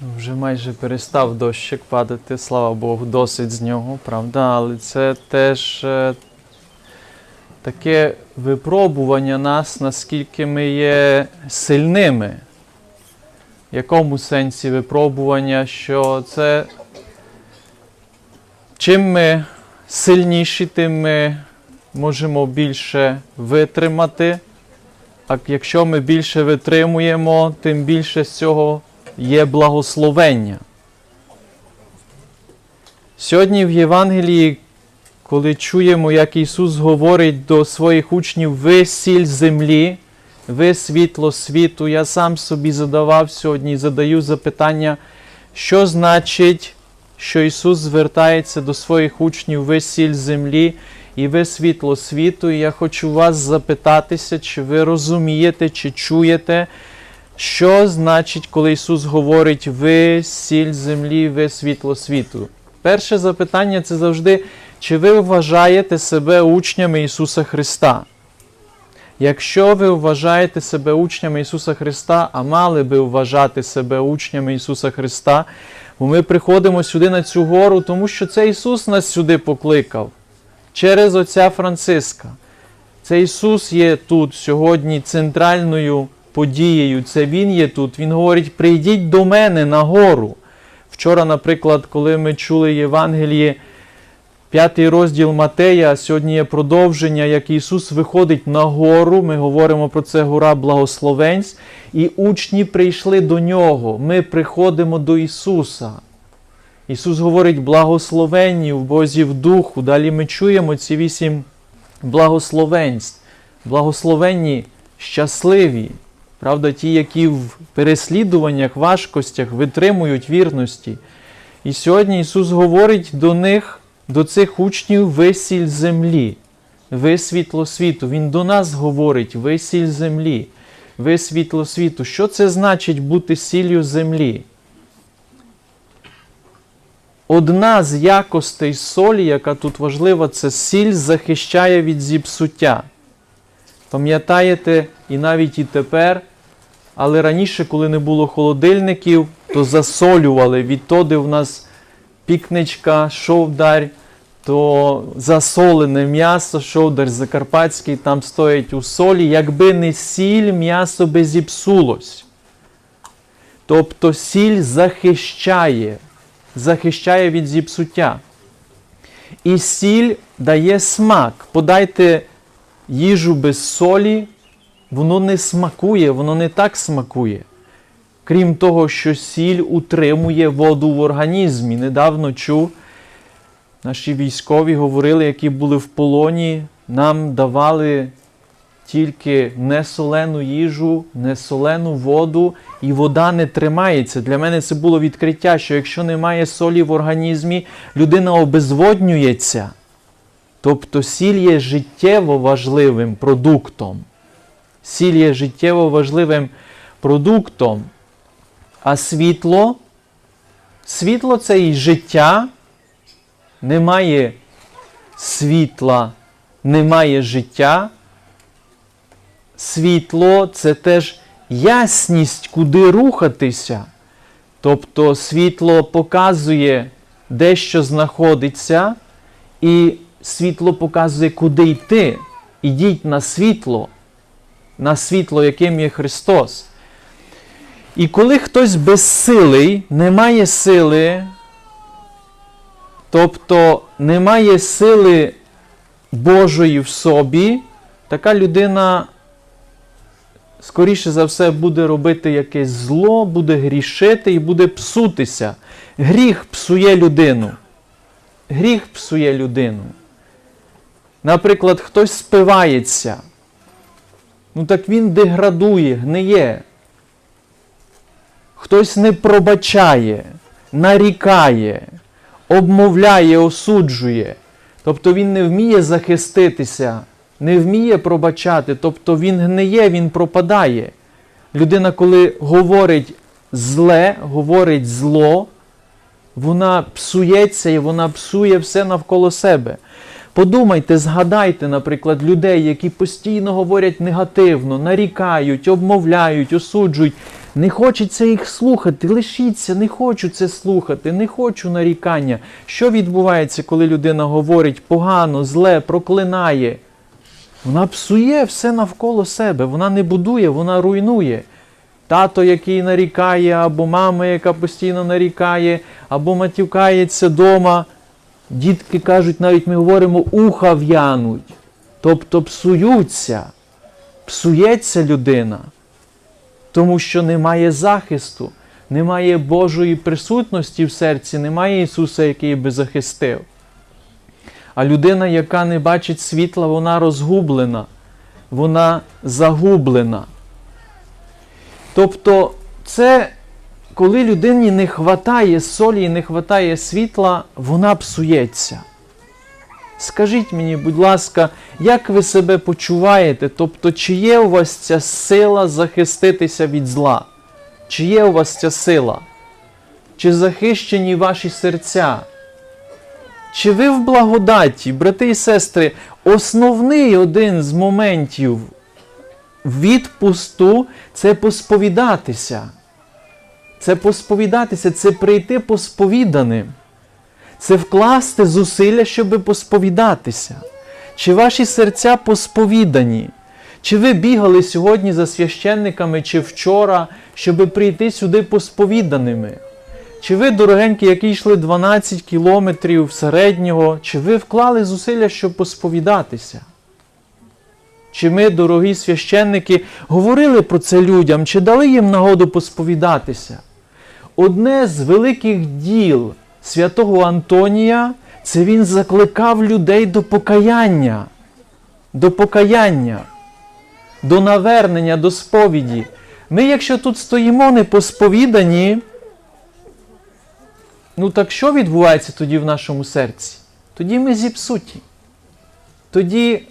Вже майже перестав дощик падати, слава Богу, досить з нього, правда, але це теж е, таке випробування нас, наскільки ми є сильними. В якому сенсі випробування, що це чим ми сильніші, тим ми можемо більше витримати. А якщо ми більше витримуємо, тим більше з цього є благословення. Сьогодні в Євангелії, коли чуємо, як Ісус говорить до своїх учнів, ви сіль землі, ви світло світу, я сам собі задавав сьогодні задаю запитання, що значить, що Ісус звертається до своїх учнів, ви сіль землі і ви світло світу. І я хочу вас запитатися, чи ви розумієте, чи чуєте, що значить, коли Ісус говорить ви сіль землі, ви світло світу? Перше запитання це завжди, чи ви вважаєте себе учнями Ісуса Христа? Якщо ви вважаєте себе учнями Ісуса Христа, а мали би вважати себе учнями Ісуса Христа, бо ми приходимо сюди на цю гору, тому що це Ісус нас сюди покликав через Отця Франциска. Це Ісус є тут сьогодні центральною подією. Це Він є тут. Він говорить: прийдіть до мене на гору. Вчора, наприклад, коли ми чули Євангеліє, п'ятий розділ Матея, сьогодні є продовження, як Ісус виходить на гору. Ми говоримо про це гора благословенств, і учні прийшли до Нього. Ми приходимо до Ісуса. Ісус говорить благословенні в Бозі в духу. Далі ми чуємо ці вісім благословенств. Благословенні, щасливі. Правда, ті, які в переслідуваннях, важкостях витримують вірності. І сьогодні Ісус говорить до них, до цих учнів, ви сіль землі, ви світло світу. Він до нас говорить, ви сіль землі, ви світло світу. Що це значить бути сіллю землі? Одна з якостей солі, яка тут важлива, це сіль захищає від зіпсуття. Пам'ятаєте, і навіть і тепер, але раніше, коли не було холодильників, то засолювали. Відтоди в нас пікничка, шовдар, то засолене м'ясо, шовдар закарпатський, там стоять у солі. Якби не сіль, м'ясо би зіпсулось. Тобто сіль захищає, захищає від зіпсуття. І сіль дає смак. Подайте їжу без солі, воно не смакує, воно не так смакує. Крім того, що сіль утримує воду в організмі. Недавно чув, наші військові говорили, які були в полоні, нам давали тільки несолену їжу, несолену воду, і вода не тримається. Для мене це було відкриття, що якщо немає солі в організмі, людина обезводнюється. Тобто сіль є життєво важливим продуктом. Сіль є життєво важливим продуктом. А світло, світло це і життя. Немає світла, немає життя. Світло це теж ясність, куди рухатися. Тобто світло показує, де що знаходиться, і світло показує, куди йти. Ідіть на світло, на світло, яким є Христос. І коли хтось безсилий, не має сили, тобто немає сили Божої в собі, така людина, скоріше за все, буде робити якесь зло, буде грішити і буде псутися. Гріх псує людину. Гріх псує людину. Наприклад, хтось спивається, ну так він деградує, гниє. Хтось не пробачає, нарікає, обмовляє, осуджує. Тобто він не вміє захиститися, не вміє пробачати, тобто він гниє, він пропадає. Людина, коли говорить зле, говорить зло, вона псується і вона псує все навколо себе. Подумайте, згадайте, наприклад, людей, які постійно говорять негативно, нарікають, обмовляють, осуджують. Не хочеться їх слухати, лишіться, не хочу це слухати, не хочу нарікання. Що відбувається, коли людина говорить погано, зле, проклинає? Вона псує все навколо себе, вона не будує, вона руйнує. Тато, який нарікає, або мама, яка постійно нарікає, або матюкається дома. Дітки кажуть, навіть ми говоримо, уха в'януть. Тобто псуються, псується людина, тому що немає захисту, немає Божої присутності в серці, немає Ісуса, який би захистив. А людина, яка не бачить світла, вона розгублена, вона загублена. Тобто, це коли людині не хватає солі і не хватає світла, вона псується. Скажіть мені, будь ласка, як ви себе почуваєте? Тобто, чи є у вас ця сила захиститися від зла? Чи є у вас ця сила? Чи захищені ваші серця? Чи ви в благодаті, брати і сестри, основний один з моментів відпусту це посповідатися. Це посповідатися, це прийти посповіданим. Це вкласти зусилля, щоб посповідатися. Чи ваші серця посповідані? Чи ви бігали сьогодні за священниками, чи вчора, щоб прийти сюди посповіданими? Чи ви, дорогенькі, які йшли 12 кілометрів середнього, чи ви вклали зусилля, щоб посповідатися? Чи ми, дорогі священники, говорили про це людям, чи дали їм нагоду посповідатися? Одне з великих діл святого Антонія це він закликав людей до покаяння, до покаяння, до навернення, до сповіді. Ми, якщо тут стоїмо не посповідані, ну так що відбувається тоді в нашому серці? Тоді ми зіпсуті. Тоді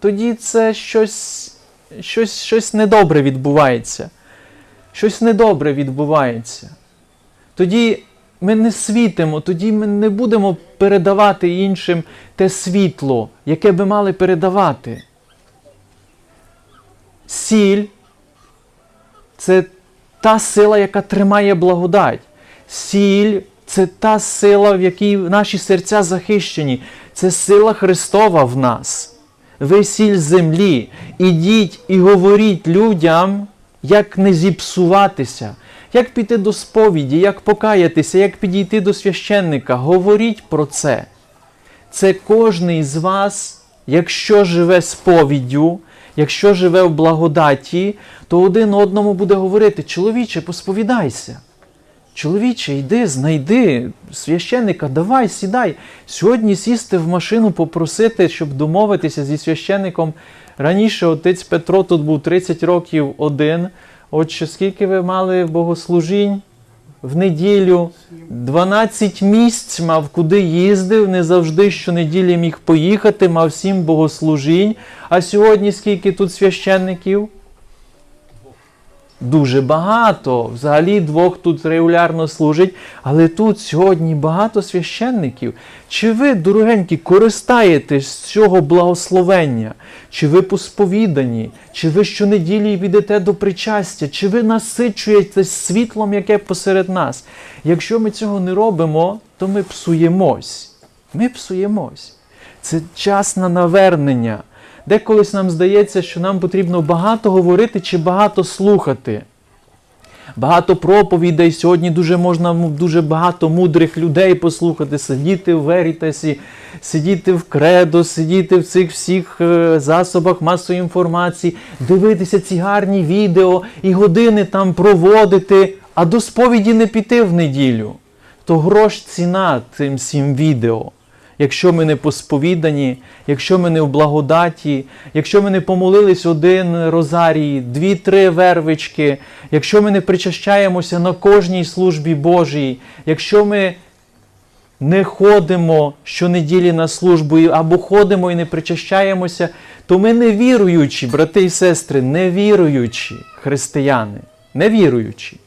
тоді це щось, щось, щось недобре відбувається. Щось недобре відбувається. Тоді ми не світимо, тоді ми не будемо передавати іншим те світло, яке би мали передавати. Сіль це та сила, яка тримає благодать. Сіль це та сила, в якій наші серця захищені. Це сила Христова в нас ви сіль землі, ідіть і говоріть людям, як не зіпсуватися, як піти до сповіді, як покаятися, як підійти до священника. Говоріть про це. Це кожний з вас, якщо живе сповіддю, якщо живе в благодаті, то один одному буде говорити: чоловіче, посповідайся. Чоловіче, йди, знайди священника, давай, сідай. Сьогодні сісти в машину, попросити, щоб домовитися зі священником. Раніше отець Петро тут був 30 років один. Отже, скільки ви мали богослужінь в неділю? 12 місць мав, куди їздив, не завжди щонеділі міг поїхати, мав сім богослужінь. А сьогодні скільки тут священників? Дуже багато. Взагалі двох тут регулярно служить, але тут сьогодні багато священників. Чи ви, дорогенькі, користаєтесь з цього благословення? Чи ви посповідані? Чи ви щонеділі йдете до причастя? Чи ви насичуєтесь світлом, яке посеред нас? Якщо ми цього не робимо, то ми псуємось. Ми псуємось. Це час на навернення. Деколись нам здається, що нам потрібно багато говорити чи багато слухати. Багато проповідей сьогодні дуже можна дуже багато мудрих людей послухати, сидіти в Верітасі, сидіти в кредо, сидіти в цих всіх е, засобах масової інформації, дивитися ці гарні відео і години там проводити, а до сповіді не піти в неділю. То грош ціна цим всім відео якщо ми не посповідані, якщо ми не в благодаті, якщо ми не помолились один розарій, дві-три вервички, якщо ми не причащаємося на кожній службі Божій, якщо ми не ходимо щонеділі на службу або ходимо і не причащаємося, то ми не віруючі, брати і сестри, невіруючі християни, невіруючі.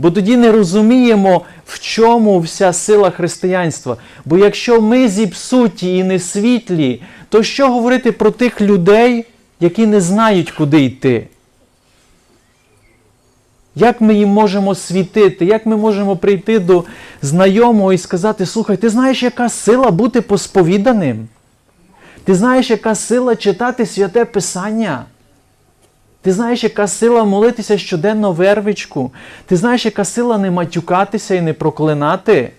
Бо тоді не розуміємо, в чому вся сила християнства. Бо якщо ми зіпсуті і не світлі, то що говорити про тих людей, які не знають, куди йти? Як ми їм можемо світити, як ми можемо прийти до знайомого і сказати: слухай, ти знаєш, яка сила бути посповіданим? Ти знаєш, яка сила читати святе Писання? Ти знаєш, яка сила молитися щоденно вервичку? Ти знаєш, яка сила не матюкатися і не проклинати?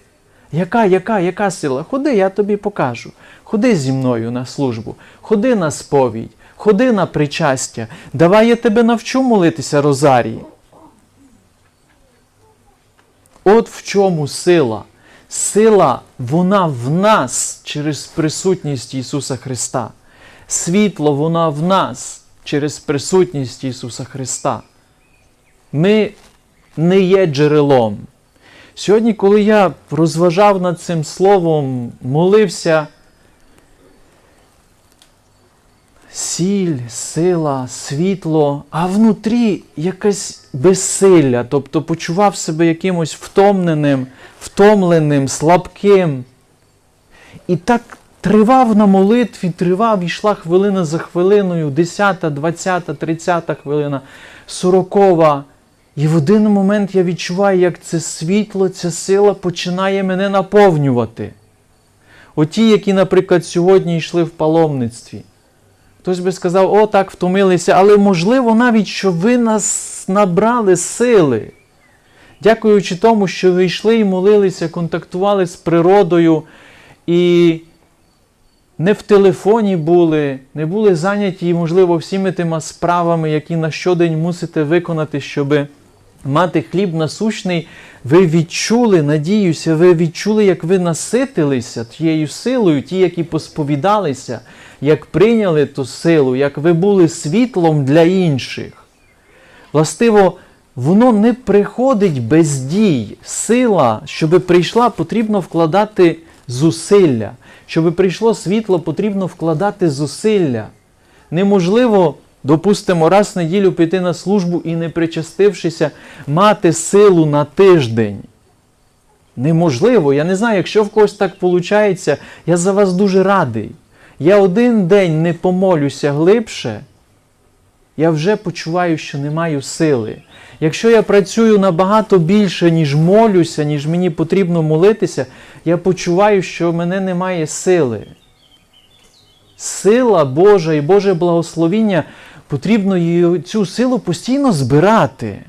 Яка, яка, яка сила? Ходи, я тобі покажу. Ходи зі мною на службу, ходи на сповідь, ходи на причастя. Давай я тебе навчу молитися Розарії. От в чому сила. Сила, вона в нас через присутність Ісуса Христа. Світло, вона в нас через присутність Ісуса Христа. Ми не є джерелом. Сьогодні, коли я розважав над цим словом, молився, сіль, сила, світло, а внутрі якесь безсилля, тобто почував себе якимось втомленим, втомленим, слабким. І так тривав на молитві, тривав, йшла хвилина за хвилиною, 10, 20, 30 хвилина, 40. І в один момент я відчуваю, як це світло, ця сила починає мене наповнювати. Оті, які, наприклад, сьогодні йшли в паломництві. Хтось би сказав, о, так втомилися, але можливо навіть, що ви нас набрали сили. Дякуючи тому, що ви йшли і молилися, контактували з природою і не в телефоні були, не були зайняті, можливо, всіми тими справами, які на щодень мусите виконати, щоб мати хліб насущний, ви відчули, надіюся, ви відчули, як ви наситилися тією силою, ті, які посповідалися, як прийняли ту силу, як ви були світлом для інших. Властиво, воно не приходить без дій. Сила, щоб прийшла, потрібно вкладати зусилля. Щоб прийшло світло, потрібно вкладати зусилля. Неможливо, допустимо, раз в неділю піти на службу і, не причастившися, мати силу на тиждень. Неможливо. Я не знаю, якщо в когось так виходить, я за вас дуже радий. Я один день не помолюся глибше, я вже почуваю, що не маю сили. Якщо я працюю набагато більше, ніж молюся, ніж мені потрібно молитися, я почуваю, що в мене немає сили. Сила Божа і Боже благословіння потрібно цю силу постійно збирати.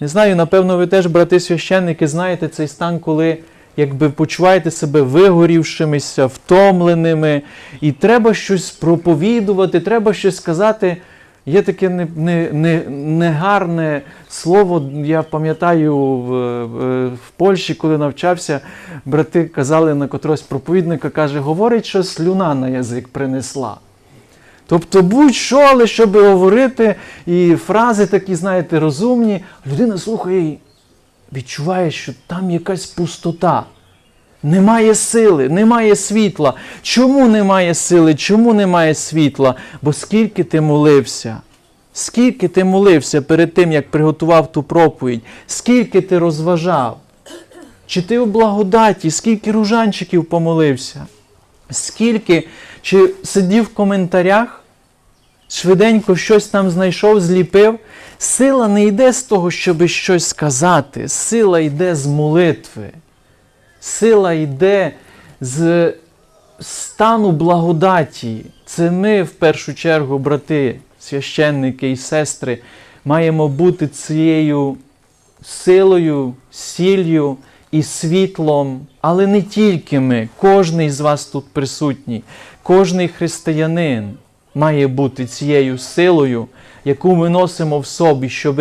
Не знаю, напевно, ви теж, брати священники, знаєте цей стан, коли якби почуваєте себе вигорівшимися, втомленими, і треба щось проповідувати, треба щось сказати. Є таке негарне не, не, негарне слово, я пам'ятаю в, в, Польщі, коли навчався, брати казали на котрогось проповідника, каже, говорить, що слюна на язик принесла. Тобто будь-що, але щоб говорити, і фрази такі, знаєте, розумні, людина слухає і відчуває, що там якась пустота. Немає сили, немає світла. Чому немає сили? Чому немає світла? Бо скільки ти молився? Скільки ти молився перед тим, як приготував ту проповідь? Скільки ти розважав? Чи ти у благодаті, скільки ружанчиків помолився? Скільки? Чи сидів в коментарях? Швиденько щось там знайшов, зліпив. Сила не йде з того, щоб щось сказати. Сила йде з молитви. Сила йде з стану благодаті. Це ми, в першу чергу, брати, священники і сестри, маємо бути цією силою, сіллю і світлом, але не тільки ми, кожний з вас тут присутній, кожний християнин має бути цією силою, яку ми носимо в собі, щоб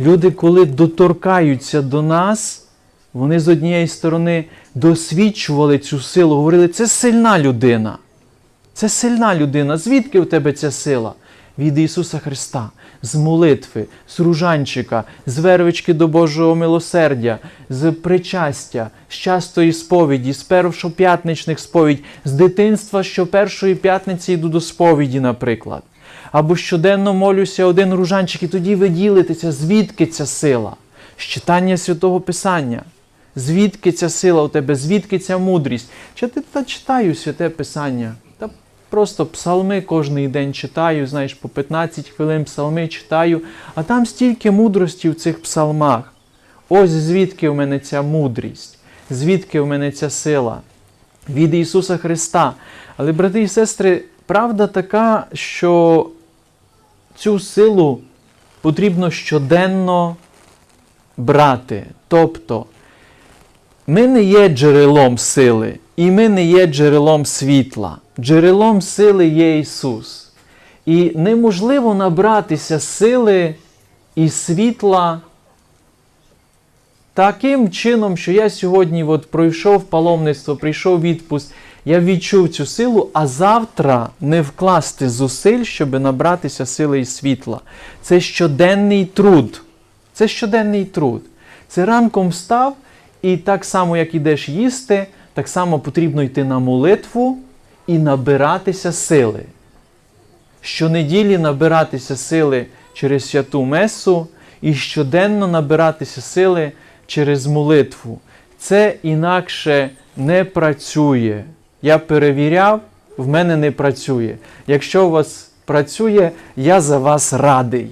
люди, коли доторкаються до нас, вони з однієї сторони досвідчували цю силу, говорили, це сильна людина. Це сильна людина. Звідки в тебе ця сила? Від Ісуса Христа, з молитви, з ружанчика, з вервички до Божого милосердя, з причастя, з частої сповіді, з першоп'ятничних сповідь, з дитинства, що першої п'ятниці йду до сповіді, наприклад. Або щоденно молюся один ружанчик, і тоді ви ділитеся, звідки ця сила? З читання святого Писання. Звідки ця сила у тебе, звідки ця мудрість? Чи ти та читаю святе Писання? Та Просто псалми кожний день читаю, знаєш, по 15 хвилин псалми читаю, а там стільки мудрості в цих псалмах. Ось звідки в мене ця мудрість, звідки в мене ця сила від Ісуса Христа. Але, брати і сестри, правда така, що цю силу потрібно щоденно брати. Тобто, ми не є джерелом сили, і ми не є джерелом світла. Джерелом сили є Ісус. І неможливо набратися сили і світла таким чином, що я сьогодні от пройшов паломництво, прийшов відпуск, я відчув цю силу, а завтра не вкласти зусиль, щоб набратися сили і світла. Це щоденний труд. Це щоденний труд. Це ранком встав, і так само, як ідеш їсти, так само потрібно йти на молитву і набиратися сили. Щонеділі набиратися сили через святу Месу і щоденно набиратися сили через молитву. Це інакше не працює. Я перевіряв, в мене не працює. Якщо у вас працює, я за вас радий.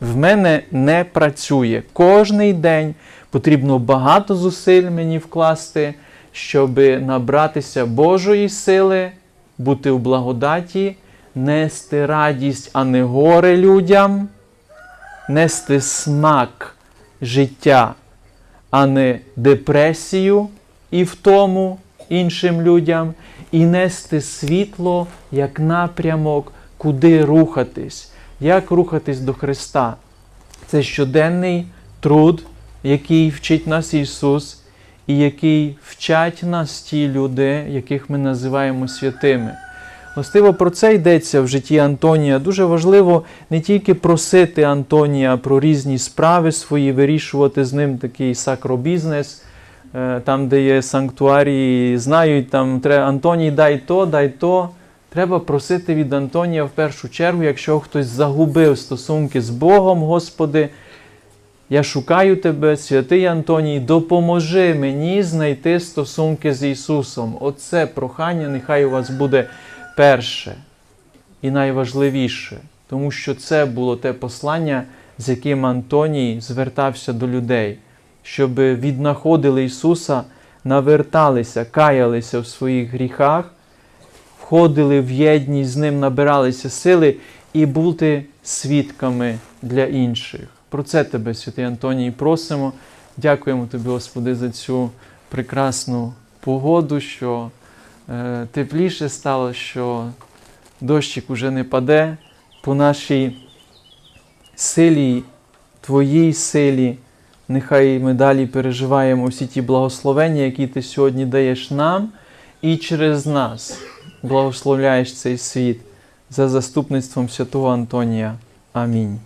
В мене не працює. Кожний день потрібно багато зусиль мені вкласти, щоб набратися Божої сили, бути в благодаті, нести радість, а не горе людям, нести смак життя, а не депресію і втому іншим людям, і нести світло як напрямок, куди рухатись, як рухатись до Христа. Це щоденний труд, який вчить нас Ісус, і який вчать нас ті люди, яких ми називаємо святими. Властиво про це йдеться в житті Антонія. Дуже важливо не тільки просити Антонія про різні справи свої, вирішувати з ним такий сакробізнес, е, там, де є санктуарії, знають, там треба Антоній, дай то, дай то. Треба просити від Антонія в першу чергу, якщо хтось загубив стосунки з Богом, Господи, я шукаю Тебе, святий Антоній, допоможи мені знайти стосунки з Ісусом. Оце прохання нехай у вас буде перше і найважливіше, тому що це було те послання, з яким Антоній звертався до людей, щоб віднаходили Ісуса, наверталися, каялися в своїх гріхах, входили в єдність з Ним, набиралися сили і бути свідками для інших. Про це тебе, святий Антоній, просимо. Дякуємо тобі, Господи, за цю прекрасну погоду, що е, тепліше стало, що дощик уже не паде по нашій силі, Твоїй силі. Нехай ми далі переживаємо всі ті благословення, які ти сьогодні даєш нам, і через нас благословляєш цей світ за заступництвом святого Антонія. Амінь.